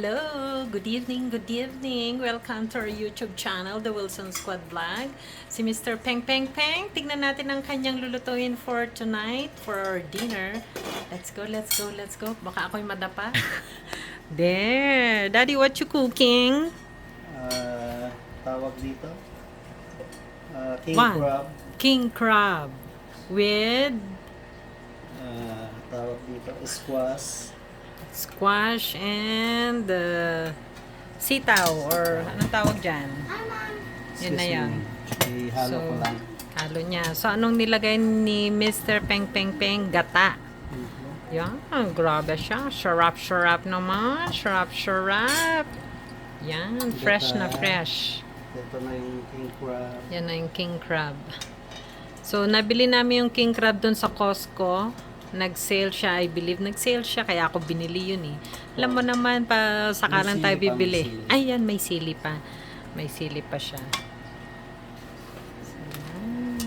Welcome to our YouTube channel, The Wilson Squad Vlog. Si Mr. Peng Peng Peng. Tignan natin ang kanyang lulutuin for tonight, for our dinner. Let's go, let's go, let's go. Baka ako'y madapa. There. Daddy, what you cooking? Ah, tawag dito. Ah, king One. crab. King crab. With Ah, tawag dito. Squash. Squash and uh, sitaw or anong tawag dyan? Yun na yan. Ihalo ko lang. halo niya. So, anong nilagay ni Mr. Peng Peng Peng? Gata. Yan, grabe siya. Sarap, sarap naman. Sarap, sarap. Yan, fresh na fresh. Ito na yung king crab. Yan na yung king crab. So, nabili namin yung king crab dun sa Costco. Nag-sale siya, I believe. Nag-sale siya, kaya ako binili yun eh. Alam mo naman, pa sakalan tayo pa, bibili. sili. Ayan, may sili pa. May sili pa siya. Yan.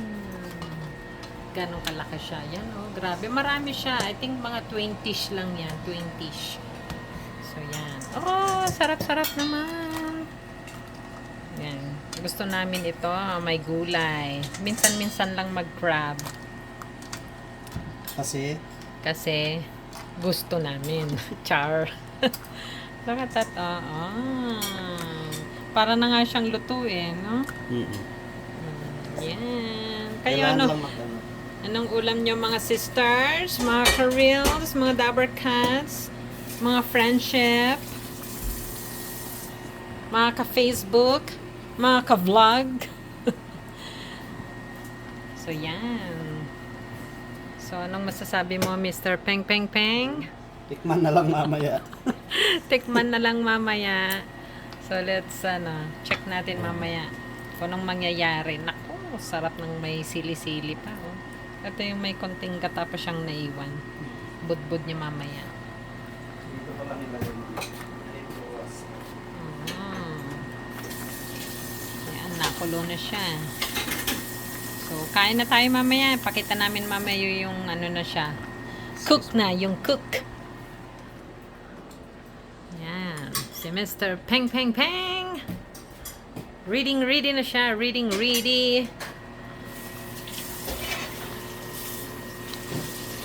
Ganong kalaki siya. Yan, oh, grabe. Marami siya. I think mga 20-ish lang yan. 20-ish. So, yan. Oh, sarap-sarap naman. Yan. Gusto namin ito, ah, may gulay. Minsan-minsan lang mag-crab. Kasi, Kasi, gusto namin. Char. Look at that. Ah, ah. Para na nga siyang lutuin, no? mm Yan. Kayo kailangan ano? ano. Anong ulam nyo mga sisters, mga ka-reels, mga dabber cats, mga friendship, mga ka-Facebook, mga ka-vlog. so, yan. So, anong masasabi mo, Mr. Peng Peng Peng? Tikman na lang mamaya. Tikman na lang mamaya. So, let's, ano, check natin mamaya kung anong mangyayari. Naku, sarap ng may sili-sili pa, oh. Ito yung may konting gata pa siyang naiwan. Budbud niya mamaya. Dito ko lang ilagay mo. Mm. Ayan, nakulo na siya. So, kain na tayo mamaya. Pakita namin mamaya yung ano na siya. Cook na, yung cook. Yan. Si Mr. Peng Peng Peng. Reading, ready na siya. Reading, ready.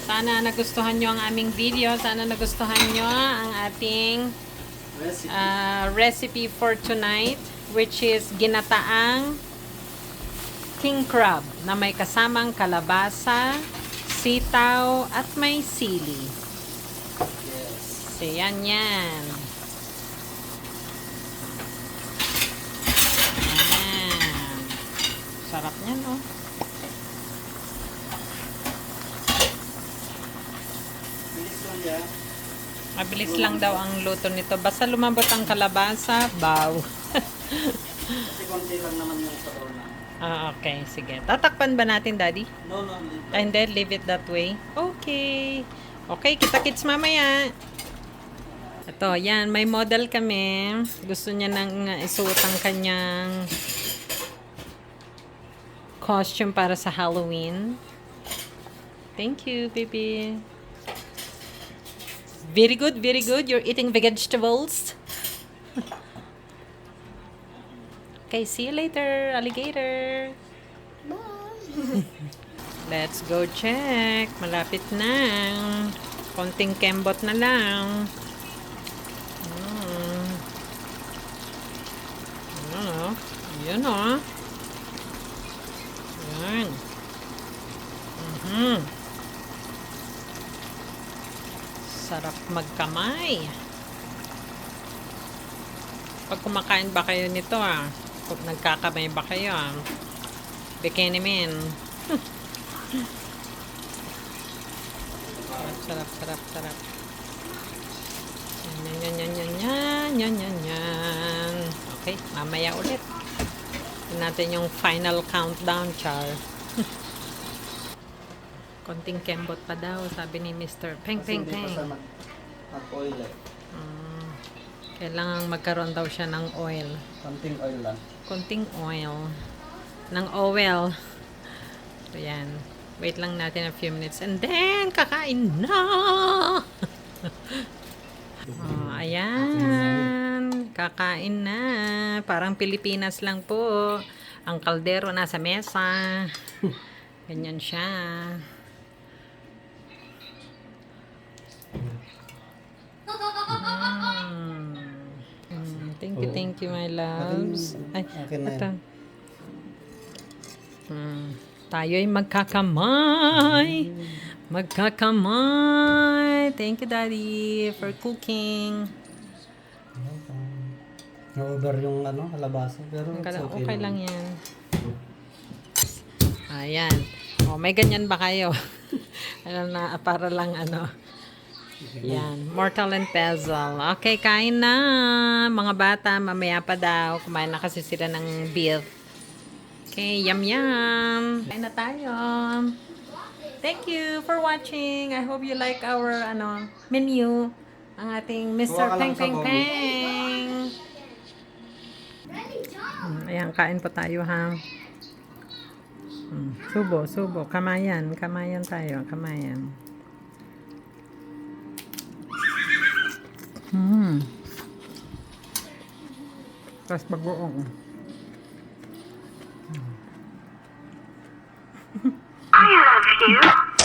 Sana nagustuhan nyo ang aming video. Sana nagustuhan nyo ang ating Recipe. uh, recipe for tonight which is ginataang king crab na may kasamang kalabasa, sitaw, at may sili. yes. So, yan yan. Sarap niyan, oh. Bilis lang yan. Mabilis lang daw ang luto nito. Basta lumambot ang kalabasa, baw. Kasi konti lang naman yung na. Ah, okay. Sige. Tatakpan ba natin, Daddy? No, no, leave And then, leave it that way. Okay. Okay, kita-kits mamaya. Ito, yan. May model kami. Gusto niya nang uh, isuot ang kanyang costume para sa Halloween. Thank you, baby. Very good, very good. You're eating vegetables. okay, see you later, alligator. Let's go check. Malapit na. Konting kembot na lang. Hmm. Ano? Yun o. Yan. Mhm. Sarap magkamay. Pag kumakain ba kayo nito ah? Kung nagkakamay ba kayo ah? Bikini man. Sarap, sarap, sarap. Yan, yan, yan, yan, yan, yan, yan, yan. Okay, mamaya ulit. Tignan natin yung final countdown, Char. Konting kembot pa daw, sabi ni Mr. Peng, Kasi peng, hindi pa peng. mag, mag-oil eh. Mm, kailangan magkaroon daw siya ng oil. Konting oil lang. Konting oil. Ng oil. So, yan. Wait lang natin a few minutes. And then, kakain na! oh, ayan. kakain na. Parang Pilipinas lang po. Ang kaldero nasa mesa. Ganyan siya. Thank you, my loves. Ay, akin na ito. yan. Mm, tayo'y magkakamay. Magkakamay. Thank you, Daddy, for cooking. Na-over yung ano, kalabasa. Pero lang, okay, okay lang yan. Ayan. O, may ganyan ba kayo? ano na, para lang ano. Yan. Mortal and Puzzle. Okay, kain na. Mga bata, mamaya pa daw. Kumain na kasi sila ng beef. Okay, yum yum. Kain na tayo. Thank you for watching. I hope you like our ano menu. Ang ating Mr. Peng Peng. Peng. Mm, Ayan, kain po tayo ha. Mm, Subo, subo. Kamayan. Kamayan tayo. Kamayan. Hmm. Tapos bagoong. I love you.